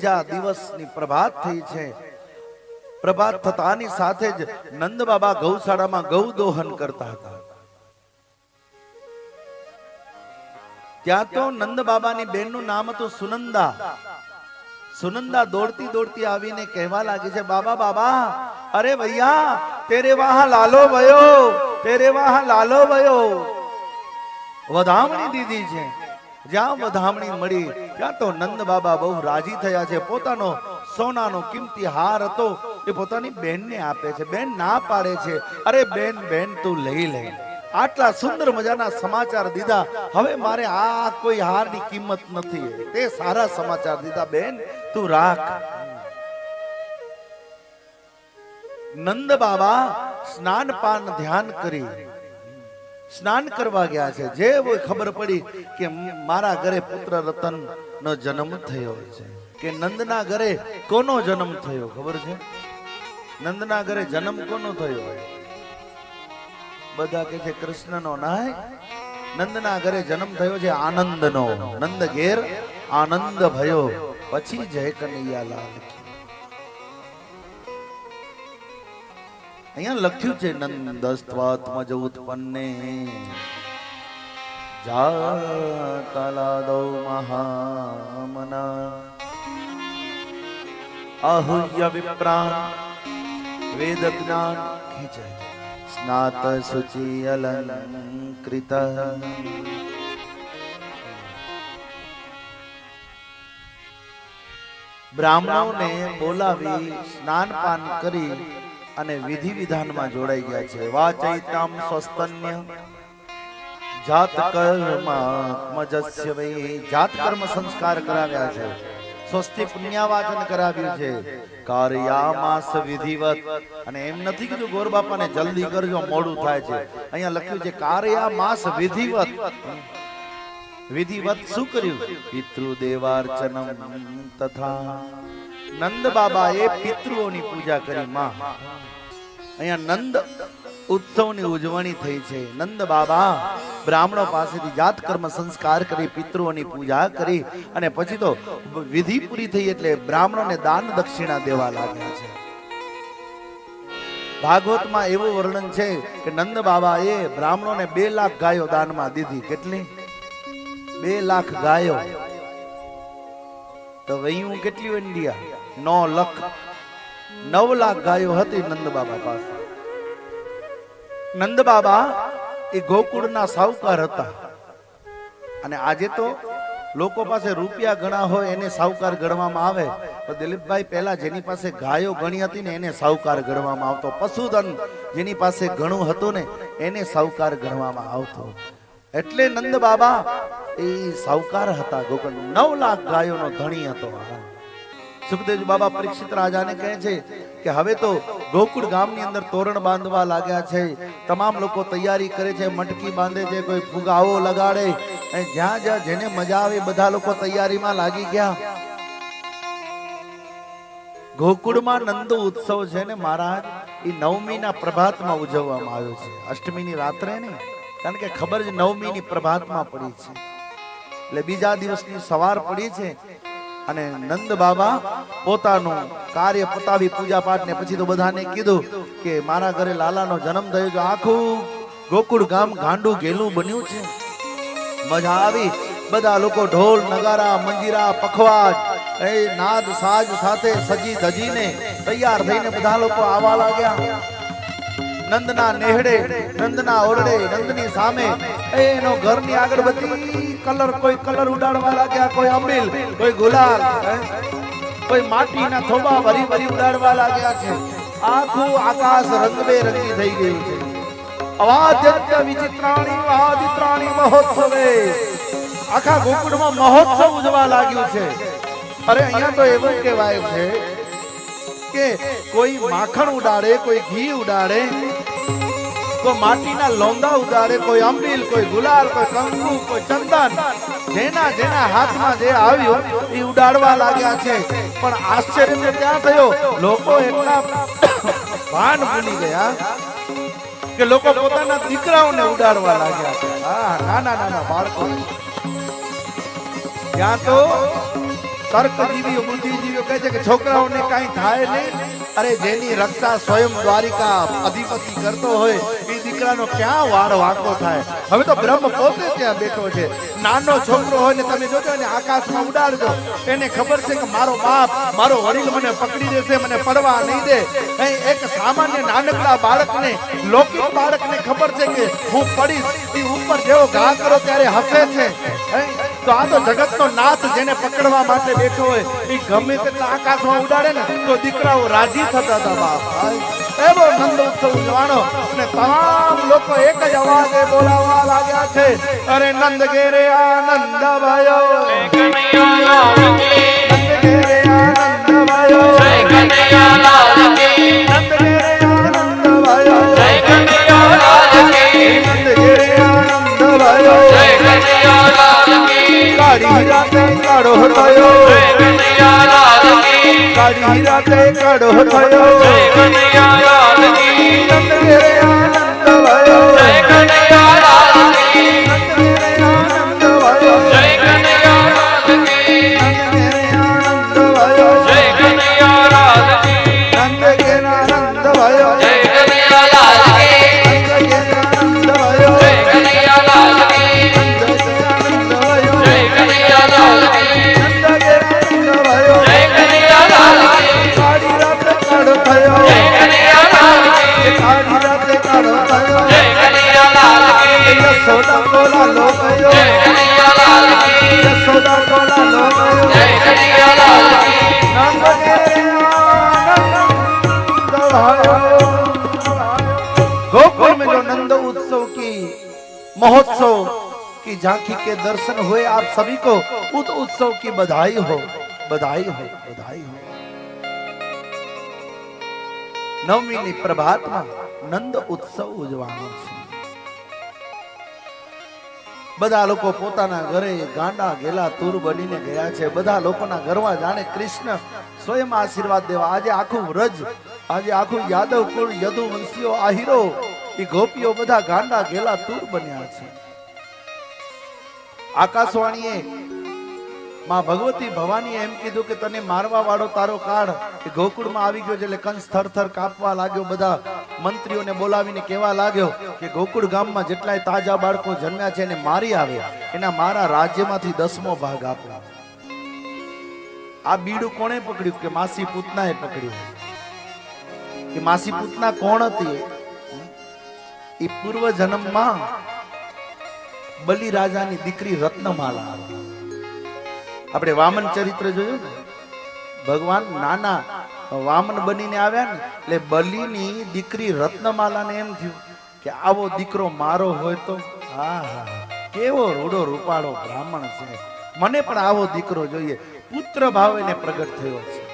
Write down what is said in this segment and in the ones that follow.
બીજા દિવસની પ્રભાત થઈ છે. પ્રભાત થતાની સાથે જ નંદ બાબા ગૌશાળામાં ગૌ દોહન કરતા હતા. ત્યાં તો નંદ બાબાની બેનનું નામ હતું સુનંદા. સુનંદા દોડતી દોડતી આવીને કહેવા લાગી છે, બાબા બાબા, અરે ભૈયા, તેરે વાહ લાલો વયો તેરે વાહ લાલો વયો વધામણી દીધી છે. જ્યાં વધામણી મળી, ત્યાં તો નંદ બાબા બહુ રાજી થયા છે. પોતાનો સોનાનો કિંમતી હાર હતો, એ પોતાની બહેનને આપે છે. બેન ના પાડે છે. અરે બેન બેન તું લઈ લે. આટલા સુંદર મજાના સમાચાર દીધા. હવે મારે આ કોઈ હારની કિંમત નથી. તે સારા સમાચાર દીધા. બેન તું રાખ. નંદ બાબા સ્નાન પાન ધ્યાન કરી. સ્નાન કરવા ગયા છે. જે ખબર પડી કે મારા ઘરે પુત્ર રતન નો જન્મ થયો છે. કે નંદના ઘરે કોનો જન્મ થયો ખબર છે? નંદના ઘરે જન્મ કોનો થયો હોય? બધા કે છે કૃષ્ણનો નાય. નંદના ઘરે જન્મ થયો છે આનંદનો. નંદ ઘેર આનંદ ભયો. પછી જય કનૈયા લાલ અહીંયા લખ્યું છે નંદસ્ત્વાત્મજ ઉત્પન્ને જાતલાદૌ મહામના આહુય વિપ્રાણ વેદ જ્ઞાન. સ્નાત સુચિ અલંકૃત. બ્રાહ્મણોને બોલાવી સ્નાન પાન કરી અને વિધિ વિધાનમાં જોડાઈ ગયા છે. વાચૈતામ સ્વસ્તન્ય. જાત કર્માત્મજસ્ય વૈ. જાત કર્મ સંસ્કાર કરાવ્યા છે. સ્વસ્તિ પુણ્યાવાચન કરાવ્યું છે. કાર્યામાસ વિધિવત. અને એમ નથી કીધું ગોર બાપાને જલ્દી કરજો, મોડું થાય છે. અહીંયા લખ્યું છે કાર્યામાસ વિધિવત. વિધિવત શું કર્યું? પિતૃદેવાર્ચનમ તથા નંદ બાબાએ પિતૃઓની પૂજા કરી. માં અહીંયા નંદ ઉત્સવની ઉજવણી થઈ છે. નંદ બાબા બ્રાહ્મણો પાસેથી જાત કર્મ સંસ્કાર કરી, પિતૃઓની પૂજા કરી અને પછી તો વિધિ પૂરી થઈ એટલે બ્રાહ્મણોને દાન દક્ષિણા દેવા લાગ્યા છે. ભાગવતમાં એવું વર્ણન છે કે નંદ બાબા એ બ્રાહ્મણોને બે લાખ ગાયો દાનમાં દીધી. કેટલી? બે લાખ ગાયો. તો વૈયું કેટલી ઇન્ડિયા? નો લખ. નવ લાખ ગાયો હતી નંદ બાબા પાસે. નંદ બાબા એ ગોકુળના સાવકાર હતા. અને આજે તો લોકો પાસે રૂપિયા ઘણા હોય એને સાવકાર ગણવામાં આવે. તો દિલીપભાઈ પહેલા જેની પાસે ગાયો ગણી હતી ને એને સાવકાર ગણવામાં આવતો. પશુધન જેની પાસે ઘણું હતું ને એને સાવકાર ગણવામાં આવતો. એટલે નંદ બાબા એ સાવકાર હતા ગોકુળ. નવ લાખ ગાયોનો ધણી હતો. સુખદેવ બાબા પરીક્ષિત રાજાને કહે છે કે હવે તો ગોકુળ ગામની અંદર તોરણ બાંધવા લાગ્યા છે. તમામ લોકો તૈયારી કરે છે, મટકી બાંધે છે, કોઈ ફુગાવો લગાડે. અને જ્યાં જ્યાં જેને મજા આવે બધા લોકો તૈયારીમાં લાગી ગયા. ગોકુળમાં નંદ ઉત્સવ છે ને મહારાજ એ નવમીના પ્રભાતમાં ઉજવવામાં આવ્યો છે. અષ્ટમીની રાત્રે નહીં કારણ કે ખબર જ નવમીની પ્રભાતમાં પડી છે. એટલે બીજા દિવસની સવાર પડી છે. અને નંદ બાબા પોતાનું કાર્ય પતાવી પૂજા પાઠ ને પછી તો બધાને કીધું કે મારા ઘરે લાલાનો જન્મ થયો આખું ગોકુળ ગામ ગાંડું ઘેલું બન્યું છે. મજા આવી. બધા લોકો ઢોલ, નગારા, મંજીરા, પખવાજ, એ નાદ, સાજ સાથે સજી ધજીને તૈયાર થઈને બધા લોકો આવવા લાગ્યા. નંદના નેહડે, નંદના ઓરડે, નંદની સામે. એનો ઘરની આગળ બધી કલર, કોઈ કલર ઉડાડવા લાગ્યા, કોઈ અમીલ, કોઈ ગુલાલ કોઈ માટીના થોબા ભરી ભરી ઉડાડવા લાગ્યા છે. આખું આકાશ રંગબેરંગી થઈ ગયું છે. અવાદ્યત્ય વિચિત્રાણી વાદિત્રાણી મહોત્સવે. આખા ગોકુળમાં મહોત્સવ ઉજવા લાગ્યું છે. અરે, અહીંયા તો એવું કહેવાય છે કે કોઈ માખણ ઉડાડે, કોઈ ઘી ઉડાડે કોઈ માટીના લોંદા ઉડાડે કોઈ અંબીલ કોઈ ગુલાલ, કોઈ કંકુ, કોઈ ચંદન, જેના જેના હાથમાં જે આવ્યું એ ઉડાડવા લાગ્યા છે. પણ આશ્ચર્ય ત્યાં થયો? લોકો એટલા ભાન ભૂલી ગયા કે લોકો પોતાના દીકરાઓને ઉડાડવા લાગ્યા છે. હા, નાના નાના બાળકો. ત્યાં તો તર્કજીવીઓ, બુદ્ધિજીવીઓ કહે છે કે છોકરાઓને કાંઈ થાય નહીં. અરે જેની રક્ષા સ્વયં દ્વારિકા અધિપતિ કરતો હોય દીકરાનો ક્યાં વાળ વાંકો થાય? હવે તો બ્રહ્મ પોતે ત્યાં બેઠો છે. નાનો છોકરો હોય ને તમે જોજો ને આકાશમાં ઉડાડજો. એને ખબર છે કે મારો બાપ, મારો વડીલ મને પકડી દેશે, મને પડવા નહીં દે. એક સામાન્ય નાનકડા બાળકને, લૌકિક બાળકને ખબર છે કે હું પડીશ. એ ઉપર જેવો ઘા કરો ત્યારે હસે છે. તો આ તો જગતનો નાથ જેને પકડવા માટે બેઠો હોય. એ ગમે તેટલા આકાશમાં ઉડાડે ને તો દીકરાઓ રાજી થતા હતા બાપ. એવો નંદ ઉત્સવ ઉજવાણો અને તમામ લોકો એક જ અવાજે બોલાવવા લાગ્યા છે. અરે નંદ ઘેરે આનંદ ભાયો નંદ ઘેરે આનંદ ભયો નંદ ઘેરે રાતે કાળો થયો કાળી રાતે કડો થયો નંદ રે આનંદ ભયો જય કનૈયા આનંદ झांकी के दर्शन हुए आप सभी को उस उत्सव की बधाई हो बधाई हो बधाई हो નવમી ની પ્રભાતમાં નંદ ઉત્સવ ઉજવાનો છે બધા લોકો પોતાના ઘરે ગાંડા ગેલા તુર બનીને ગયા છે બધા લોકોના ઘરમાં જાણે કૃષ્ણ સ્વયં આશીર્વાદ દેવા આજે આખું વ્રજ આજે આખું યાદવ કુળ યદુવંશીઓ આહીરો એ ગોપીઓ બધા ગાંડા ગેલા તુર બન્યા છે આકાશવાણીએ માં ભગવતી ભવાની એમ કીધું કે તને મારવા વાળો તારો કાળ ગોકુળમાં આવી ગયો એટલે કંસ થર થર કાપવા લાગ્યો બધા મંત્રીઓને બોલાવીને કહેવા લાગ્યો કે ગોકુળ ગામમાં જેટલાય તાજા બાળકો જન્મ્યા છે એને મારી આવે. એના મારા રાજ્યમાંથી દસમો ભાગ આપો. આ બીડું કોણે પકડ્યું? કે માસી પૂતનાએ પકડ્યું? કે માસી પૂતના કોણ હતી? એ પૂર્વ જન્મમાં બલિ રાજાની દીકરી રત્નમાલા આપણે વામન ચરિત્ર જોયું ને? ભગવાન નાના વામન બનીને આવ્યા ને, એટલે બલિની દીકરી રત્નમાલાને એમ થયું કે આવો દીકરો મારો હોય તો? હા હા. કેવો રૂડો રૂપાળો બ્રાહ્મણ છે. મને પણ આવો દીકરો જોઈએ. પુત્ર ભાવ એને પ્રગટ થયો છે.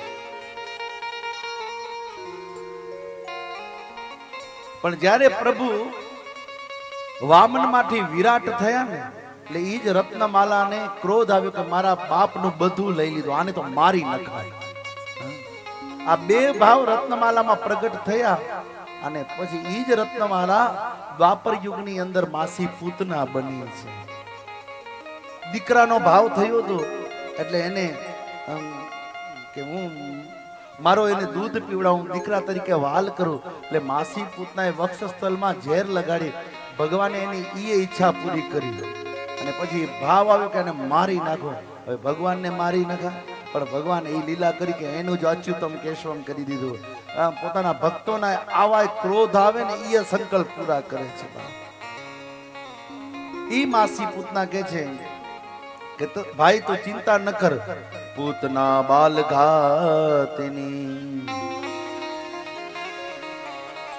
પણ જ્યારે પ્રભુ વામનમાંથી વિરાટ થયા ને, એટલે એ જ રત્નમાલાને ક્રોધ આવ્યો કે મારા બાપનું બધું લઈ લીધું, આને તો મારી નખાય. આ બે ભાવ રત્નમાલામાં પ્રગટ થયા અને પછી એ જ રત્નમાલા દ્વાપર યુગની અંદર માસી પૂતના બની છે. દીકરાનો ભાવ થયો હતો એટલે એને કે હું મારો એને દૂધ પીવડાવું, દીકરા તરીકે વાલ કરું, એટલે માસી પૂતનાએ વક્ષસ્થળમાં ઝેર લગાડી ભગવાને એની ઈ ઈચ્છા પૂરી કરી અને પછી ભાવ આવ્યો કે એને મારી નાખો. હવે ભગવાનને મારી નાખા. પણ ભગવાન એ લીલા કરી કે એનું જ અચ્યુતમ કેશવમ કરી દીધું પોતાના ભક્તોના આવા ક્રોધ આવે ને એ સંકલ્પ પૂરા કરે છે. ઈ માસી પૂતના કે છે કે ભાઈ તું ચિંતા ન કર. પૂતના બાલ ઘાતની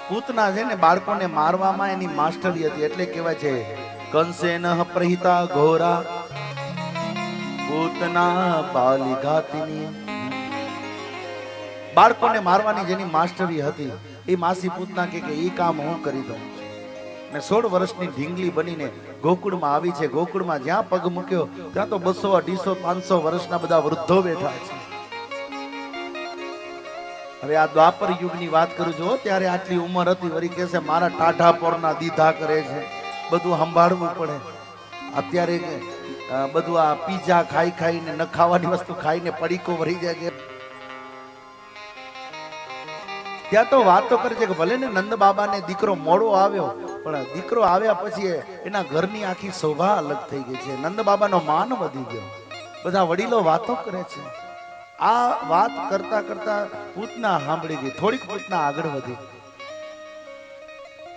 પૂતના છે ને, બાળકોને મારવામાં એની માસ્ટરી હતી, એટલે કહેવાય છે કંસે ન પ્રહિતા ઘોરા પૂતના બાલી ઘાતની બાળકોને મારવાની જેની માસ્ટરી હતી, એ માસી પૂતના કે ઈ કામ હું કરી દઉં ને સોળ વર્ષની ઢીંગલી બનીને ગોકુળમાં આવી છે. ગોકુળમાં જ્યાં પગ મૂક્યો, ત્યાં તો બસો અઢીસો, પાંચસો વર્ષના બધા વૃદ્ધો બેઠા છે. હવે આ દ્વાપર યુગની વાત કરું છું ત્યારે આટલી ઉંમર હતી, વળી કે છે, મારા ટાઢા પોરના દીધા કરે છે. બધું સંભાળવું પડે. અત્યારે બધું આ પીઝા ખાઈ ખાઈને ન વસ્તુ ખાઈને પડીકો ભરી જાય છે. ત્યાં તો વાતો કરે છે કે ભલે ને નંદ બાબાને દીકરો મોડો આવ્યો, પણ દીકરો આવ્યા પછી એના ઘરની આખી શોભા અલગ થઈ ગઈ છે. નંદ બાબાનો માન વધી ગયો. બધા વડીલો વાતો કરે છે. આ વાત કરતા કરતા પૂતના સાંભળી ગઈ. થોડીક પૂતના આગળ વધી.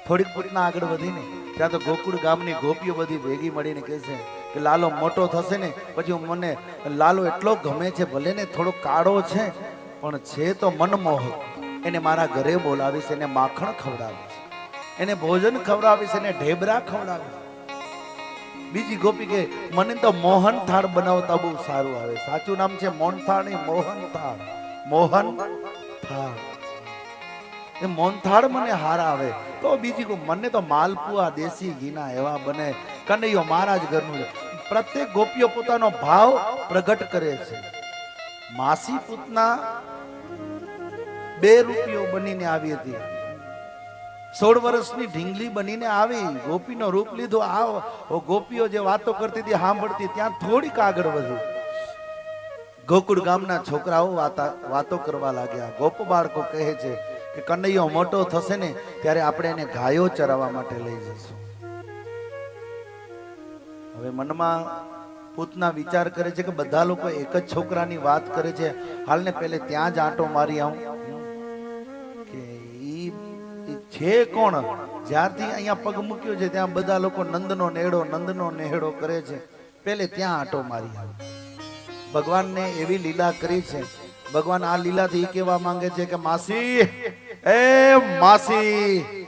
થોડીક પૂતના આગળ વધીને ત્યાં તો ગોકુળ ગામની ગોપીઓ બધી ભેગી મળીને કહે છે કે લાલો મોટો થશે ને, પછી મને લાલો એટલો ગમે છે, ભલે ને થોડો કાળો છે, પણ છે તો મનમોહક. એને મારા ઘરે બોલાવીશ, એને માખણ ખવડાવીશ. એને ભોજન ખવડાવીશ, એને ઢેબરા ખવડાવીશ. બીજી ગોપી કે મને તો મોહન થાળ બનાવતા બહુ સારું આવે. સાચું નામ છે મોહન થાળ નહીં મોહન થાળ. મોહન થાળ. એ મોહનથાળ મને હારા આવે. તો બીજી મને તો માલપુઆ દેશી ઘીના એવા બને. કનૈયો મહારાજ ઘરનું. પ્રત્યેક ગોપીઓ પોતાનો ભાવ પ્રગટ કરે છે. માસી પૂતના બે રૂપિયો બનીને આવી હતી. સોળ વર્ષની ઢીંગલી બનીને આવી, ગોપીનો રૂપ લીધો. આ ગોપીઓ જે વાતો કરતી હતી, સાંભળતી, ત્યાં થોડીક આગળ વધુ. ગોકુળ ગામના છોકરાઓ વાતા- કરવા લાગ્યા. ગોપ બાળકો કહે છે કે કનૈયો મોટો થશે ને, ત્યારે આપણે એને ગાયો ચરાવવા માટે લઈ જઈશું. હવે મનમાં પૂતના વિચાર કરે છે કે બધા લોકો એક જ છોકરાની વાત કરે છે. હાલને પહેલે ત્યાં જ આંટો મારી આવું. છે કોણ? જ્યારથી અહીંયા પગ મૂક્યો છે, ત્યાં બધા લોકો નંદનો નેહડો નંદનો નેહડો કરે છે. પેલે ત્યાં આંટો મારી આવે. ભગવાનને એવી લીલા કરી છે. ભગવાન આ લીલાથી કહેવા માંગે છે કે, માસી, એ માસી?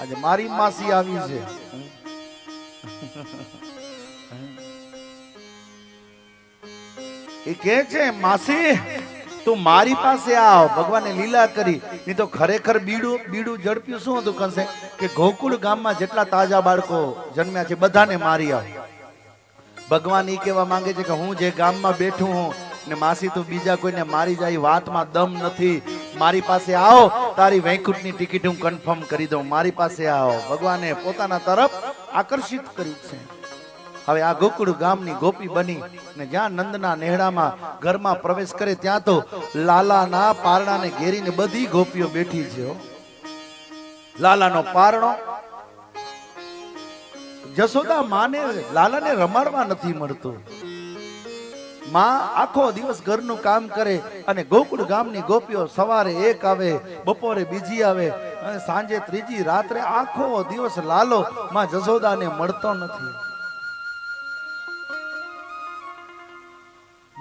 આજે મારી માસી આવી છે. એ કે છે, માસી તું મારી પાસે આવ, ભગવાને લીલા કરી. નહીં તો ખરેખર બીડું બીડું ઝડપ્યું શું હતું કંસે કે ગોકુળ ગામમાં જેટલા તાજા બાળકો જન્મ્યા છે, બધાને મારી આવ. ભગવાન ઈ કહેવા માંગે છે કે હું જે ગામમાં બેઠું હું ને માસી તું બીજા કોઈને મારી જાય એ વાતમાં દમ નથી. મારી પાસે આવો, તારી વૈકુંઠની ટિકિટ હું કન્ફર્મ કરી દઉં. મારી પાસે આવો. ભગવાને પોતાના તરફ આકર્ષિત કર્યું છે. હવે આ ગોકુળ ગામની ગોપી બની ને જ્યાં નંદના નેહડામાં ઘરમાં પ્રવેશ કરે ત્યાં તો લાલાના પારણાને ઘેરીને બધી ગોપીઓ બેઠી છે લાલાનો પારણો. જશોદા માને લાલાને રમાડવા નથી મળતું. માં આખો દિવસ ઘરનું કામ કરે અને ગોકુળ ગામની ગોપીઓ સવારે એક આવે, બપોરે બીજી આવે અને સાંજે ત્રીજી રાત્રે આખો દિવસ લાલો માં જશોદાને મળતો નથી.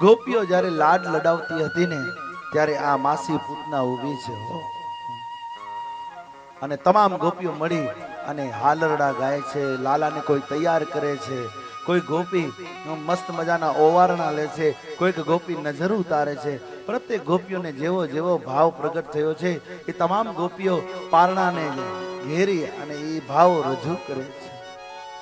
ગોપીઓ જ્યારે લાડ લડાવતી હતી ને, ત્યારે આ માસી પૂતના ઊભી છે અને તમામ ગોપીઓ મળી અને હાલરડા ગાય છે, લાલાને કોઈ તૈયાર કરે છે, કોઈ ગોપી મસ્ત મજાના ઓવારણા લે છે, કોઈક ગોપી નજર ઉતારે છે. પ્રત્યેક ગોપીઓને જેવો જેવો ભાવ પ્રગટ થયો છે, એ તમામ ગોપીઓ પારણાને ઘેરી અને એ ભાવ રજૂ કરે છે.